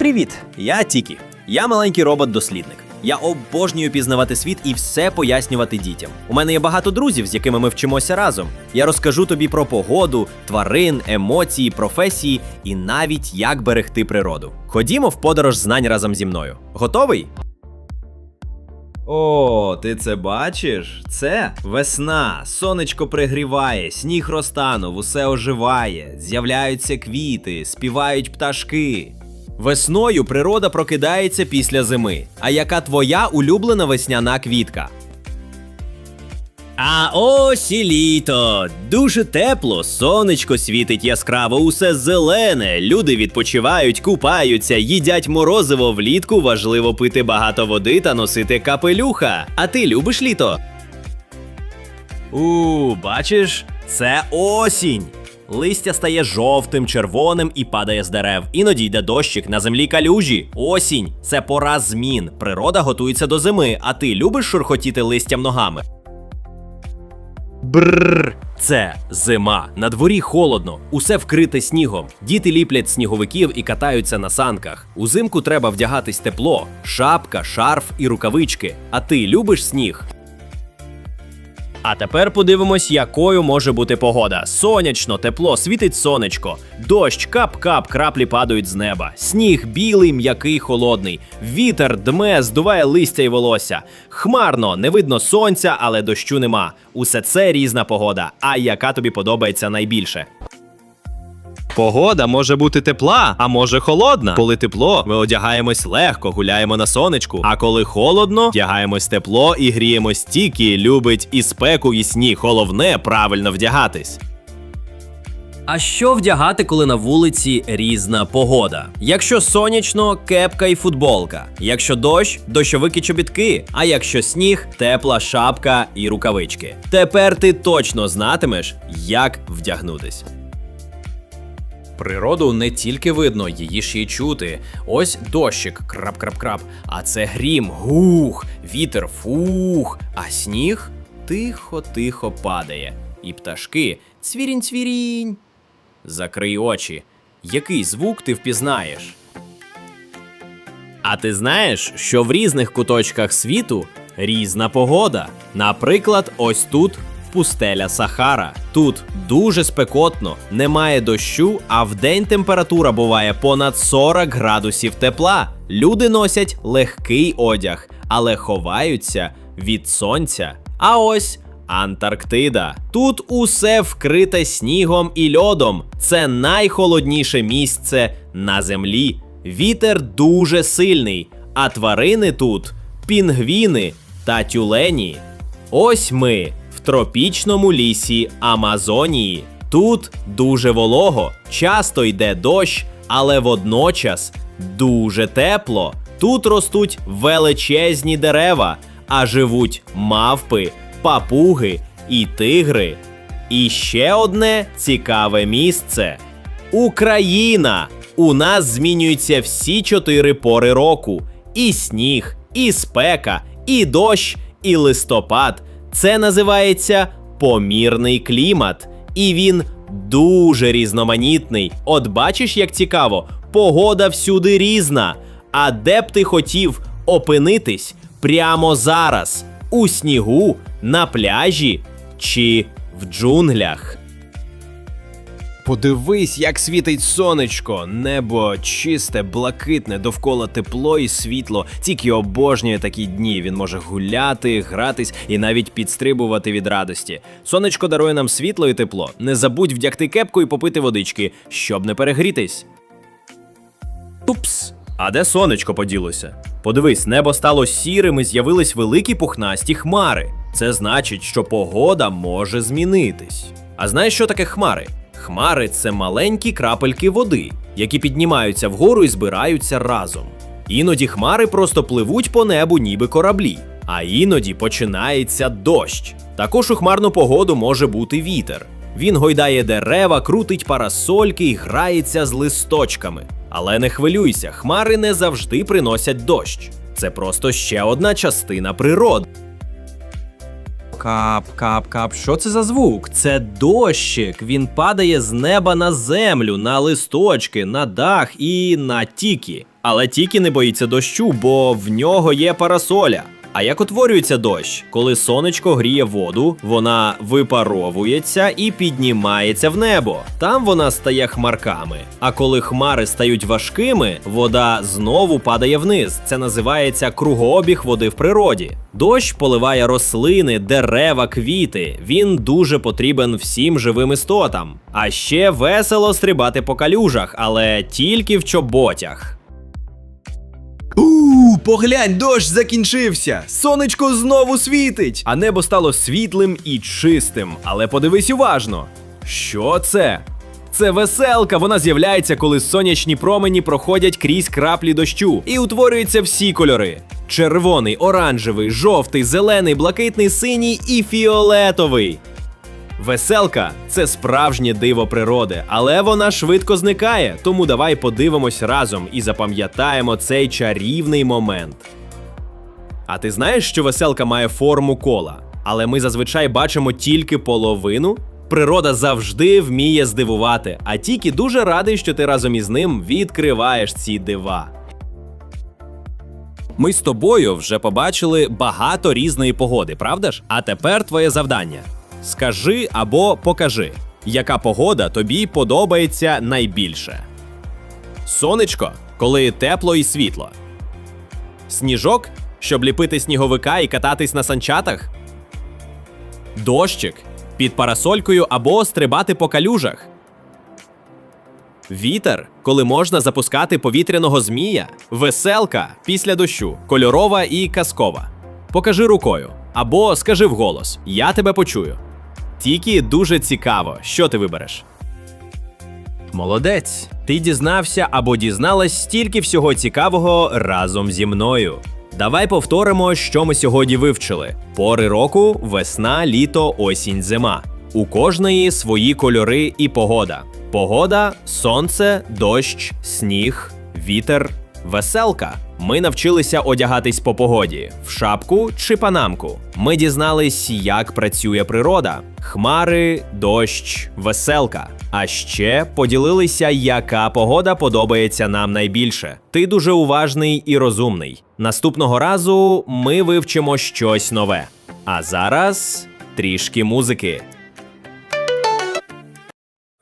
Привіт, я Тікі. Я маленький робот-дослідник. Я обожнюю пізнавати світ і все пояснювати дітям. У мене є багато друзів, з якими ми вчимося разом. Я розкажу тобі про погоду, тварин, емоції, професії і навіть як берегти природу. Ходімо в подорож знань разом зі мною. Готовий? О, ти це бачиш? Це весна, сонечко пригріває, сніг розтанув, усе оживає, з'являються квіти, співають пташки. Весною природа прокидається після зими. А яка твоя улюблена весняна квітка? А ось і літо. Дуже тепло, сонечко світить яскраво, усе зелене. Люди відпочивають, купаються, їдять морозиво влітку. Важливо пити багато води та носити капелюха. А ти любиш літо? У, бачиш, це осінь. Листя стає жовтим, червоним і падає з дерев. Іноді йде дощик, на землі калюжі. Осінь це пора змін. Природа готується до зими, а ти любиш шурхотіти листям ногами? Бррр, це зима. На дворі холодно, усе вкрите снігом. Діти ліплять сніговиків і катаються на санках. Узимку треба вдягатись тепло, шапка, шарф і рукавички. А ти любиш сніг? А тепер подивимось, якою може бути погода. Сонячно, тепло, світить сонечко, дощ, кап-кап, краплі падають з неба. Сніг білий, м'який, холодний. Вітер дме, здуває листя й волосся. Хмарно, не видно сонця, але дощу нема. Усе це різна погода. А яка тобі подобається найбільше? Погода може бути тепла, а може холодна. Коли тепло, ми одягаємось легко, гуляємо на сонечку. А коли холодно, вдягаємось тепло і гріємось тільки, любить і спеку, і сніг. Головне правильно вдягатись. А що вдягати, коли на вулиці різна погода? Якщо сонячно, кепка і футболка. Якщо дощ, дощовики чобітки. А якщо сніг, тепла шапка і рукавички. Тепер ти точно знатимеш, як вдягнутись. Природу не тільки видно, її ще й чути. Ось дощик, крап-крап-крап. А це грім, гух, вітер, фух, а сніг тихо-тихо падає. І пташки цвірінь-цвірінь. Закрий очі. Який звук ти впізнаєш? А ти знаєш, що в різних куточках світу різна погода. Наприклад, ось тут пустеля Сахара. Тут дуже спекотно, немає дощу, а вдень температура буває понад 40 градусів тепла. Люди носять легкий одяг, але ховаються від сонця. А ось Антарктида. Тут усе вкрите снігом і льодом. Це найхолодніше місце на землі. Вітер дуже сильний, а тварини тут пінгвіни та тюлені. Ось ми в тропічному лісі Амазонії. Тут дуже волого, часто йде дощ, але водночас дуже тепло. Тут ростуть величезні дерева, а живуть мавпи, папуги і тигри. І ще одне цікаве місце Україна. У нас змінюються всі чотири пори року: і сніг, і спека, і дощ, і листопад. Це називається помірний клімат, і він дуже різноманітний. От бачиш, як цікаво, погода всюди різна. А де б ти хотів опинитись прямо зараз? У снігу, на пляжі чи в джунглях? Подивись, як світить сонечко, небо чисте, блакитне, довкола тепло і світло. Тільки обожнює такі дні. Він може гуляти, гратись і навіть підстрибувати від радості. Сонечко дарує нам світло і тепло. Не забудь вдягти кепку і попити водички, щоб не перегрітись. Упс. А де сонечко поділося? Подивись, небо стало сірим і з'явились великі пухнасті хмари. Це значить, що погода може змінитись. А знаєш, що таке хмари? Хмари це маленькі крапельки води, які піднімаються вгору і збираються разом. Іноді хмари просто пливуть по небу, ніби кораблі, а іноді починається дощ. Також у хмарну погоду може бути вітер. Він гойдає дерева, крутить парасольки і грається з листочками. Але не хвилюйся, хмари не завжди приносять дощ. Це просто ще одна частина природи. Кап, кап, кап. Що це за звук? Це дощик. Він падає з неба на землю, на листочки, на дах і на тікі. Але тікі не боїться дощу, бо в нього є парасоля. А як утворюється дощ? Коли сонечко гріє воду, вона випаровується і піднімається в небо. Там вона стає хмарками. А коли хмари стають важкими, вода знову падає вниз. Це називається кругообіг води в природі. Дощ поливає рослини, дерева, квіти. Він дуже потрібен всім живим істотам. А ще весело стрибати по калюжах, але тільки в чоботях. У, поглянь, дощ закінчився. Сонечко знову світить. а небо стало світлим і чистим. Але подивись уважно. Що це? Це веселка. Вона з'являється, коли сонячні промені проходять крізь краплі дощу і утворюються всі кольори: червоний, оранжевий, жовтий, зелений, блакитний, синій і фіолетовий. Веселка це справжнє диво природи, але вона швидко зникає. Тому давай подивимось разом і запам'ятаємо цей чарівний момент. А ти знаєш, що веселка має форму кола, але ми зазвичай бачимо тільки половину? Природа завжди вміє здивувати, а тільки дуже радий, що ти разом із ним відкриваєш ці дива. Ми з тобою вже побачили багато різної погоди, правда ж? А тепер твоє завдання: скажи або покажи, яка погода тобі подобається найбільше. Сонечко, коли тепло і світло. Сніжок, щоб ліпити сніговика і кататись на санчатах? Дощик під парасолькою або стрибати по калюжах? Вітер, коли можна запускати повітряного змія? Веселка після дощу, кольорова і казкова. Покажи рукою або скажи вголос: Я тебе почую. Тільки дуже цікаво, що ти вибереш. Молодець! Ти дізнався або дізналась стільки всього цікавого разом зі мною. Давай повторимо, що ми сьогодні вивчили: пори року, весна, літо, осінь, зима. У кожної свої кольори і погода. Погода, сонце, дощ, сніг, вітер, веселка. Ми навчилися одягатись по погоді в шапку чи панамку. Ми дізнались, як працює природа: хмари, дощ, веселка. А ще поділилися, яка погода подобається нам найбільше. Ти дуже уважний і розумний. Наступного разу ми вивчимо щось нове. А зараз трішки музики.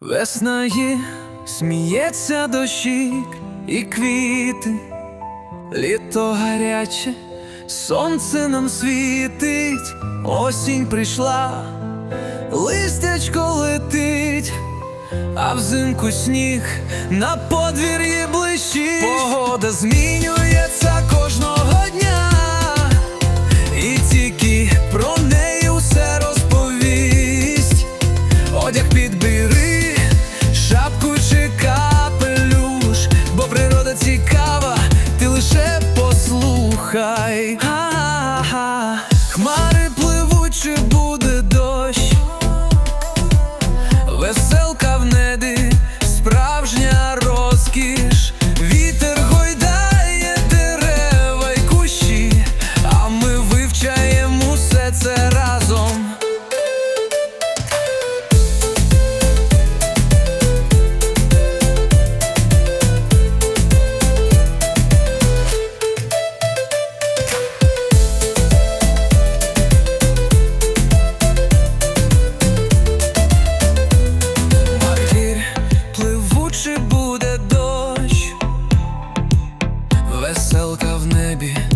Весна є, сміється дощик і квіти, літо гаряче, сонце нам світить, осінь прийшла, листячко летить, а взимку сніг на подвір'ї блищить. Погода змінюється кожного веселка в небі.